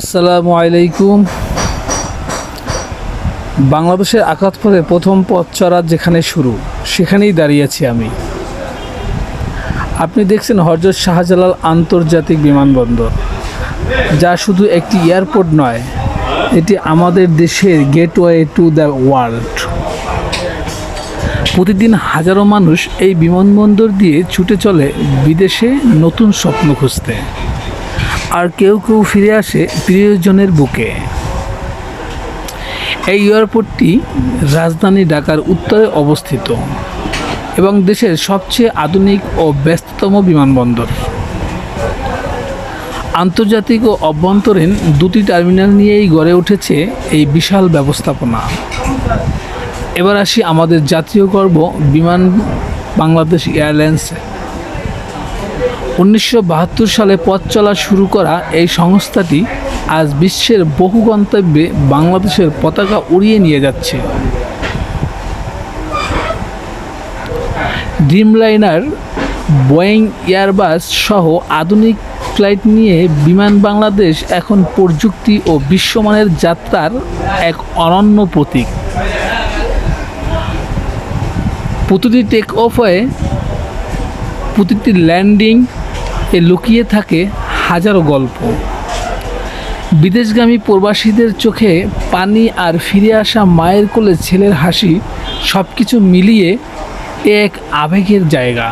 আসসালামু আলাইকুম। বাংলাদেশের আকাতপথে প্রথম পথ চড়া যেখানে শুরু, সেখানেই দাঁড়িয়েছি আমি। আপনি দেখছেন হজরত শাহজালাল আন্তর্জাতিক বিমানবন্দর, যা শুধু একটি এয়ারপোর্ট নয়, এটি আমাদের দেশের গেটওয়ে টু দ্য ওয়ার্ল্ড। প্রতিদিন হাজারো মানুষ এই বিমানবন্দর দিয়ে ছুটে চলে বিদেশে নতুন স্বপ্ন খুঁজতে। আর কেউ কেউ ফিরে আসে প্রিয়জনের বুকে। এই এয়ারপোর্টটি রাজধানী ঢাকার উত্তরে অবস্থিত এবং দেশের সবচেয়ে আধুনিক ও ব্যস্ততম বিমানবন্দর। আন্তর্জাতিক ও অভ্যন্তরীণ দুটি টার্মিনাল নিয়েই গড়ে উঠেছে এই বিশাল ব্যবস্থাপনা। এবার আসি আমাদের জাতীয় গর্ব বিমান বাংলাদেশ এয়ারলাইন্স। উনিশশো বাহাত্তর সালে পথ চলা শুরু করা এই সংস্থাটি আজ বিশ্বের বহু গন্তব্যে বাংলাদেশের পতাকা উড়িয়ে নিয়ে যাচ্ছে। ড্রিমলাইনার বোয়িং এয়ারবাস সহ আধুনিক ফ্লাইট নিয়ে বিমান বাংলাদেশ এখন প্রযুক্তি ও বিশ্বমানের যাত্রার এক অনন্য প্রতীক। প্রতিটি টেক অফে প্রতিটি ল্যান্ডিং এ লুকিয়ে থাকে হাজারো গল্প। বিদেশগামী প্রবাসীদের চোখে পানি আর ফিরে আসা মায়ের কোলে ছেলের হাসি সব কিছু মিলিয়ে এক আবেগের জায়গা।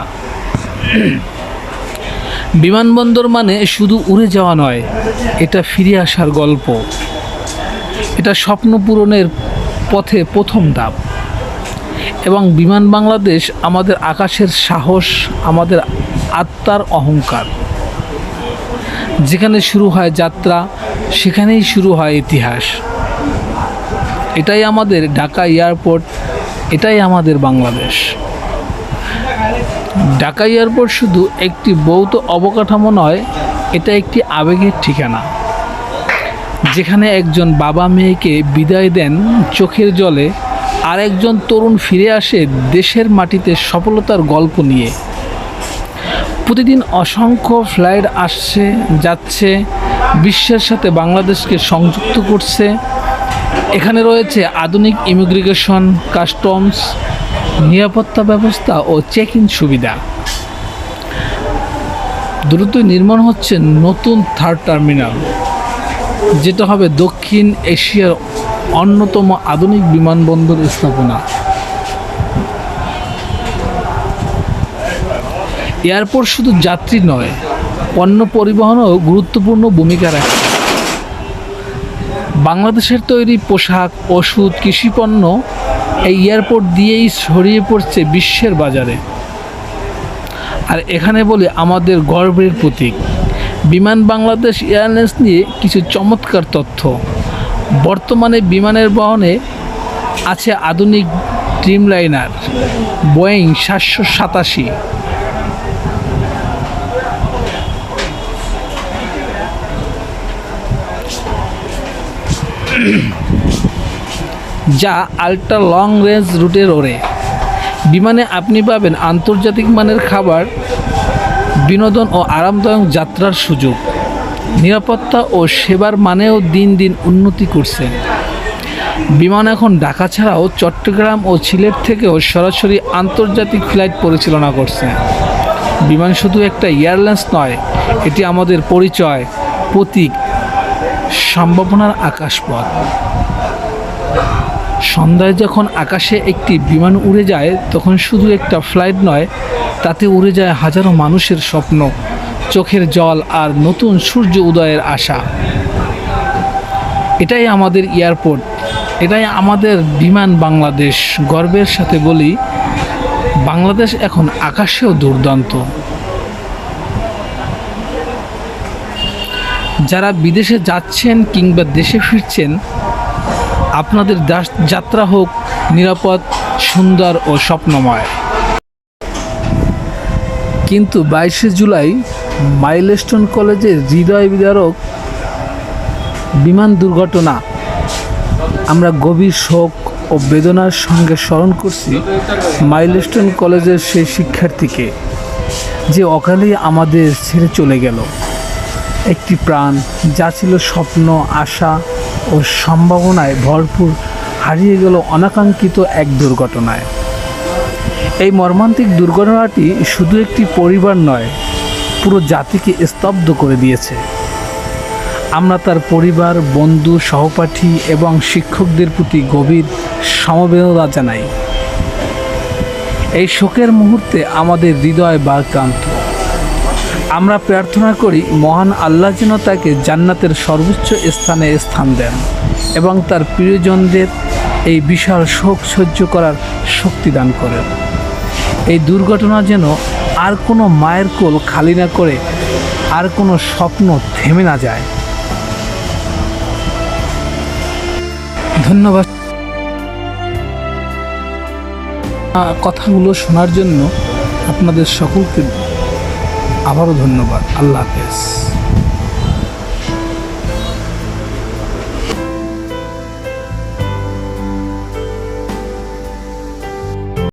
বিমানবন্দর মানে শুধু উড়ে যাওয়া নয়, এটা ফিরে আসার গল্প। এটা স্বপ্ন পূরণের পথে প্রথম ধাপ। এবং বিমান বাংলাদেশ আমাদের আকাশের সাহস, আমাদের আত্মার অহংকার। যেখানে শুরু হয় যাত্রা, সেখানেই শুরু হয় ইতিহাস। এটাই আমাদের ঢাকা এয়ারপোর্ট, এটাই আমাদের বাংলাদেশ। ঢাকা এয়ারপোর্ট শুধু একটি ভৌত অবকাঠামো নয়, এটা একটি আবেগের ঠিকানা। যেখানে একজন বাবা মেয়েকে বিদায় দেন চোখের জলে আর একজন তরুণ ফিরে আসে দেশের মাটিতে সফলতার গল্প নিয়ে। প্রতিদিন অসংখ্য ফ্লাইট আসছে, যাচ্ছে, বিশ্বের সাথে বাংলাদেশকে সংযুক্ত করছে। এখানে রয়েছে আধুনিক ইমিগ্রিগেশন কাস্টমস, নিরাপত্তা ব্যবস্থা ও চেক ইন সুবিধা। দ্রুতই নির্মাণ হচ্ছে নতুন থার্ড টার্মিনাল, যেটা হবে দক্ষিণ এশিয়ার অন্যতম আধুনিক বিমানবন্দর স্থাপনা। এয়ারপোর্ট শুধু যাত্রী নয়, পণ্য পরিবহনেও গুরুত্বপূর্ণ ভূমিকা রাখে। বাংলাদেশের তৈরি পোশাক, ওষুধ, কৃষিপণ্য এই এয়ারপোর্ট দিয়েই ছড়িয়ে পড়ছে বিশ্বের বাজারে। আর এখানে বলে আমাদের গর্বের প্রতীক, বিমান বাংলাদেশ এয়ারলাইন্স নিয়ে কিছু চমৎকার তথ্য। বর্তমানে বিমানের বহনে আছে আধুনিক ড্রিমলাইনার, বোয়িং সাতশো সাতাশি। যা আল্ট্রা লং রেঞ্জ রুটের ওড়ে। বিমানে আপনি পাবেন আন্তর্জাতিক মানের খাবার, বিনোদন ও আরামদায়ক যাত্রার সুযোগ। নিরাপত্তা ও সেবার মানেও দিন দিন উন্নতি করছে। বিমান এখন ঢাকা ছাড়াও চট্টগ্রাম ও সিলেট থেকেও সরাসরি আন্তর্জাতিক ফ্লাইট পরিচালনা করছে। বিমান শুধু একটা এয়ারলাইন্স নয়, এটি আমাদের পরিচয়, প্রতীক, সম্ভাবনার আকাশপথ। সন্ধ্যায় যখন আকাশে একটি বিমান উড়ে যায়, তখন শুধু একটা ফ্লাইট নয়, তাতে উড়ে যায় হাজারো মানুষের স্বপ্ন। চোখের জল আর নতুন সূর্য উদয়ের আশা। এটাই আমাদের এয়ারপোর্ট। এটাই আমাদের বিমান বাংলাদেশ। গর্বের সাথে বলি, বাংলাদেশ এখন আকাশেও দুর্দান্ত। যারা বিদেশে যাচ্ছেন কিংবা দেশে ফিরছেন, আপনাদের যাত্রা হোক, নিরাপদ, সুন্দর ও স্বপ্নময়। কিন্তু বাইশে জুলাই মাইলস্টোন কলেজের হৃদয় বিদারক বিমান দুর্ঘটনা। আমরা গভীর শোক ও বেদনার সঙ্গে স্মরণ করছি মাইলস্টোন কলেজের সেই শিক্ষার্থীকে, যে অকালেই আমাদের ছেড়ে চলে গেল। একটি প্রাণ যা ছিল স্বপ্ন, আশা ও সম্ভাবনায় ভরপুর হারিয়ে গেল অনাকাঙ্ক্ষিত এক দুর্ঘটনায়। এই মর্মান্তিক দুর্ঘটনাটি শুধু একটি পরিবার নয় পুরো জাতিকে স্তব্ধ করে দিয়েছে। আমরা তার পরিবার, বন্ধু, সহপাঠী এবং শিক্ষকদের প্রতি গভীর সমবেদনা জানাই। এই শোকের মুহূর্তে আমাদের হৃদয় বাক্রান্ত আমরা প্রার্থনা করি, মহান আল্লাহ যেন তাকে জান্নাতের সর্বোচ্চ স্থানে স্থান দেন এবং তার প্রিয়জনদের এই বিশাল শোক সহ্য করার শক্তি দান করেন। এই দুর্ঘটনা যেন আর কোনো মায়ের কোল খালি না করে, আর কোনো স্বপ্ন থেমে না যায়। ধন্যবাদ। কথাগুলো শোনার জন্য আপনাদের সকলকে আবারও ধন্যবাদ। আল্লাহ হাফেজ।